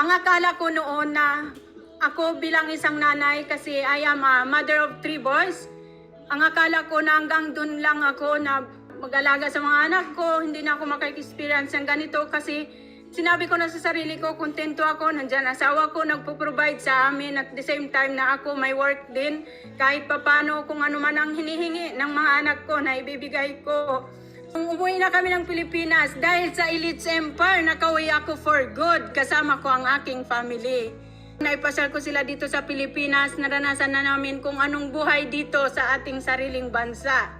Ang akala ko noon na ako bilang isang nanay kasi I am a mother of three boys. Ang akala ko na hanggang dun lang ako na mag-alaga sa mga anak ko, hindi na ako makaka-experience ng ganito kasi sinabi ko na sa sarili ko, kontento ako, nandyan asawa ko, nagpo-provide sa amin at the same time na ako may work din, kahit papano kung ano man ang hinihingi ng mga anak ko na ibibigay ko. Umuwi na kami ng Pilipinas, dahil sa Elites Empire, nakauwi ako for good, kasama ko ang aking family. Naipasal ko sila dito sa Pilipinas, naranasan na namin kung anong buhay dito sa ating sariling bansa.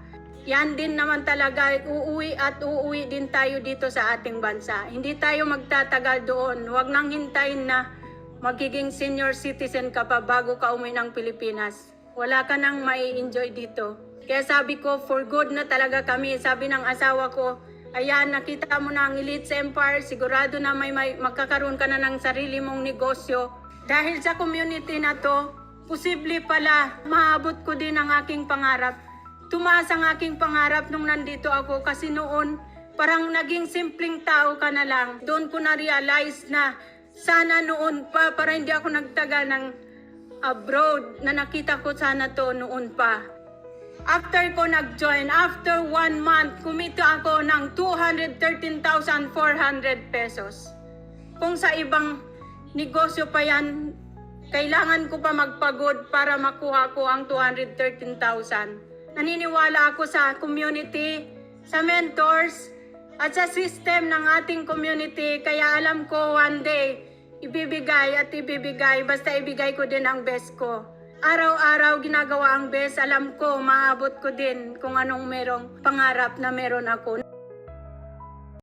Yan din naman talaga, uuwi at uuwi din tayo dito sa ating bansa. Hindi tayo magtatagal doon. Huwag nang hintayin na magiging senior citizen ka pa bago ka umuwi ng Pilipinas. Wala ka nang mai-enjoy dito. Kaya sabi ko, for good na talaga kami. Sabi ng asawa ko, ayan, nakita mo na ang Elites Empire, sigurado na may, may magkakaroon ka na ng sarili mong negosyo. Dahil sa community na to, posible pala maabot ko din ang aking pangarap. Tumaas ang aking pangarap nung nandito ako kasi noon parang naging simpleng tao ka na lang. Doon ko na-realize na sana noon pa para hindi ako nagtagal ng abroad na nakita ko sana to noon pa. After ko nag-join, after one month, kumita ako ng 213,400 pesos. Kung sa ibang negosyo pa yan, kailangan ko pa magpagod para makuha ko ang 213,000. Naniniwala ako sa community, sa mentors, at sa system ng ating community. Kaya alam ko one day, ibibigay at ibibigay, basta ibigay ko din ang best ko. Araw-araw ginagawa ang best, alam ko, maabot ko din kung anong merong pangarap na meron ako.